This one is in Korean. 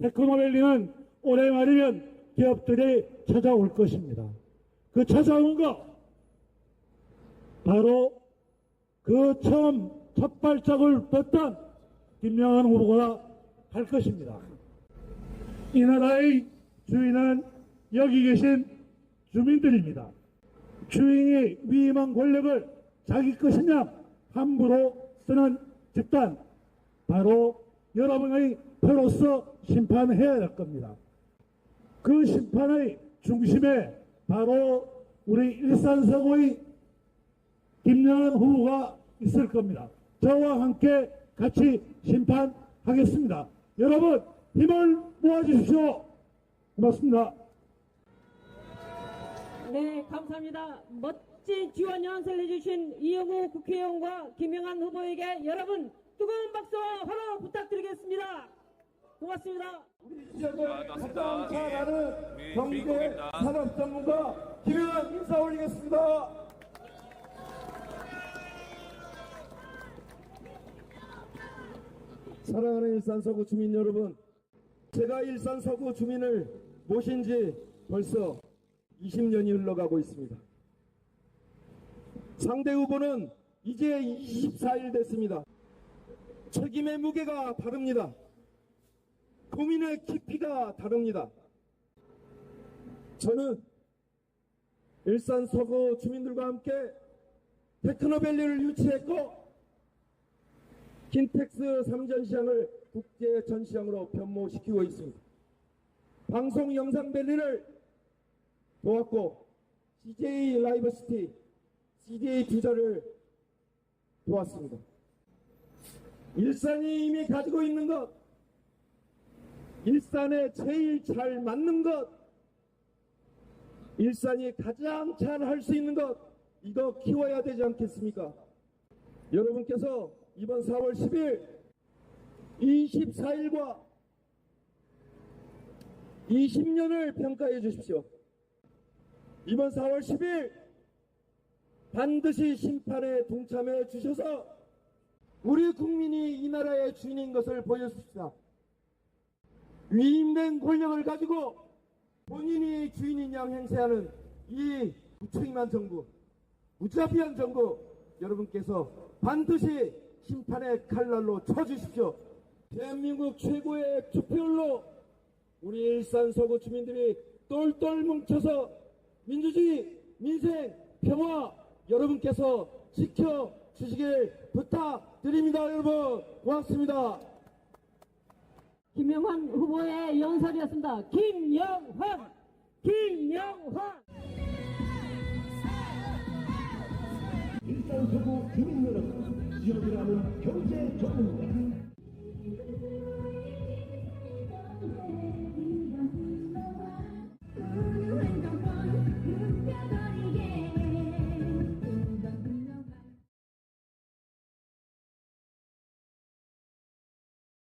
테크노밸리는 올해 말이면 기업들이 찾아올 것입니다. 그 찾아온 거 바로 그 처음 첫 발짝을 뻗던 김명한 후보가 할 것입니다. 이 나라의 주인은 여기 계신 주민들입니다. 주인이 위임한 권력을 자기 것이냐 함부로 쓰는 집단 바로 여러분의 표로서 심판해야 할 겁니다. 그 심판의 중심에 바로 우리 일산서구의 김영한 후보가 있을 겁니다. 저와 함께 같이 심판하겠습니다. 여러분 힘을 모아주십시오. 고맙습니다. 네, 감사합니다. 멋진 지원 연설을 해주신 이영우 국회의원과 김영한 후보에게 여러분 뜨거운 박수와 환호 부탁드리겠습니다. 고맙습니다. 가장 잘 아는 미- 경제. 산업 전문가 김영환 인사 올리겠습니다. 사랑하는 일산 서구 주민 여러분, 제가 일산 서구 주민을 모신 지 벌써 20년이 흘러가고 있습니다. 상대 후보는 이제 24일 됐습니다. 책임의 무게가 다릅니다. 고민의 깊이가 다릅니다. 저는 일산 서구 주민들과 함께 테크노밸리를 유치했고 킨텍스 3전시장을 국제 전시장으로 변모시키고 있습니다. 방송 영상 밸리를 도왔고 CJ 라이버시티, CJ 투자를 도왔습니다. 일산이 이미 가지고 있는 것 일산에 제일 잘 맞는 것, 일산이 가장 잘 할 수 있는 것, 이거 키워야 되지 않겠습니까? 여러분께서 이번 4월 10일 24일과 20년을 평가해 주십시오. 이번 4월 10일 반드시 심판에 동참해 주셔서 우리 국민이 이 나라의 주인인 것을 보여줍시다. 위임된 권력을 가지고 본인이 주인인 양 행세하는 이 무책임한 정부, 무자비한 정부 여러분께서 반드시 심판의 칼날로 쳐주십시오. 대한민국 최고의 투표율로 우리 일산 서구 주민들이 똘똘 뭉쳐서 민주주의, 민생, 평화 여러분께서 지켜 주시길 부탁드립니다. 여러분 고맙습니다. 김영환 후보의 연설이었습니다. 김영환! 김영환! 일산 서구 주민 여러분, 지역이라는 경제 전문가,